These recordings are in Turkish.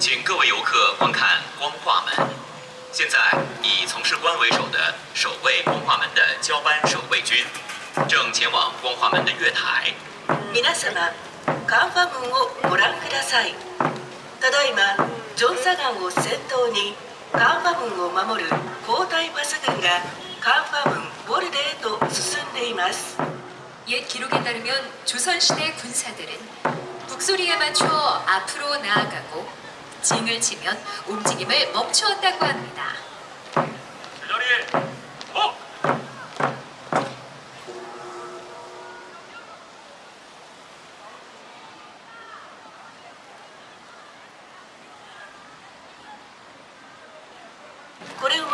请各位游客观看光化门。现在以从事官为首的守卫光化门的交班守卫军，正前往光化门的月台。皆様さま、門をご覧ください。ただいま、巡査官を先頭に光化門を守る交代パス軍が光化門ホルデーと進んでいます。옛기록에따르면조선시대군사들은 북소리에 맞춰 앞으로 나아가고 징을 치면 움직임을 멈추었다고 합니다.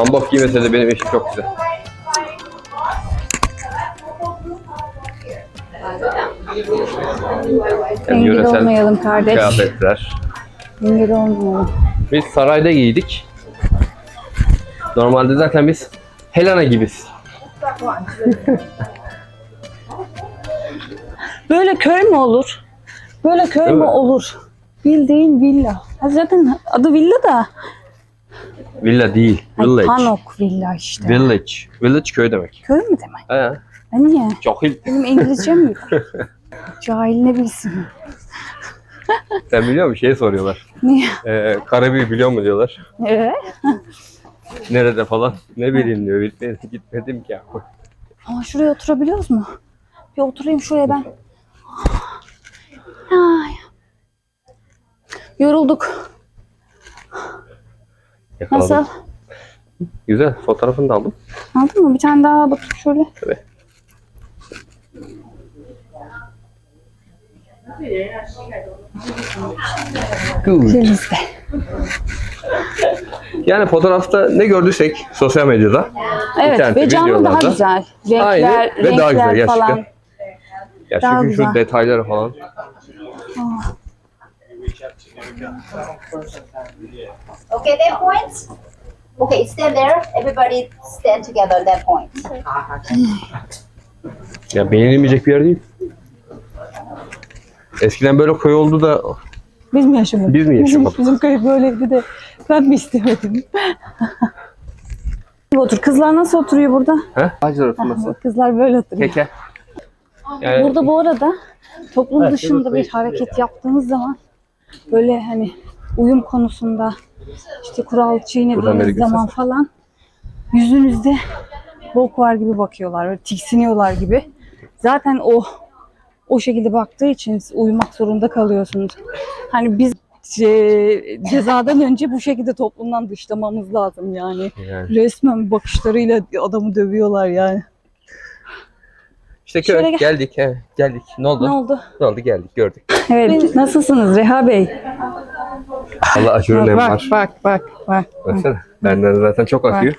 Hanbok giymese de benim eşim çok güzel. Yani Engel yöresel olmayalım kardeş. kıyafetler. Engel olmayalım. Biz sarayda giydik. Normalde zaten biz Helena gibiyiz. Böyle köy mü olur? Böyle köy mü mi? olur? Bildiğin villa. Ha zaten adı villa da. Villa değil, Ay, village. Panok villa işte. Village. Village köy demek. köy mü demek? He. Ha niye? Cahil. Benim İngilizcem yok. Cahil ne bilsin. Sen biliyor musun? Şey soruyorlar. Niye? Ee, Karabük biliyor mu diyorlar. Evet. Nerede falan. Ne bileyim diyor. Gitmedim, gitmedim ki. Aa, şuraya oturabiliyoruz mu? Bir oturayım şuraya ben. Ay. Yorulduk. Yakaladım. Nasıl? Güzel. Fotoğrafını da aldım. Aldın mı? Bir tane daha bakayım şöyle. Tabii. Good. Yani fotoğrafta ne gördüysek sosyal medyada Evet ve canlı daha güzel. Renkler, Aynı ve daha güzel renkler gerçekten. falan. ya Daha çünkü şu güzel. detayları falan Okay, that point. Okay, stand there. Everybody stand together at that point. ya beğenilmeyecek bir yer değil. Eskiden böyle koy oldu da Biz mi yaşamadık? Biz mi yaşamadık? Bizim, bizim köy böyleydi de ben mi istemedim? Otur. Kızlar nasıl oturuyor burada? he? Ağaçlar oturması. Kızlar böyle oturuyor. Keke. Yani Burada bu arada toplum dışında bir hareket yaptığınız zaman böyle hani uyum konusunda işte kural çiğnediğiniz zaman falan yüzünüzde bok var gibi bakıyorlar. Böyle tiksiniyorlar gibi. Zaten o o şekilde baktığı için uyumak zorunda kalıyorsunuz. Hani biz ce- cezadan önce bu şekilde toplumdan dışlamamız lazım yani. yani. Resmen bakışlarıyla adamı dövüyorlar yani. İşte köy Şöyle gel. geldik he. Geldik. Ne oldu? Ne oldu? Ne oldu? Geldik gördük. Evet. Nasılsınız Reha Bey? Allah aşırı nem bak, var. bak bak bak. Baksana. Benden zaten çok akıyor.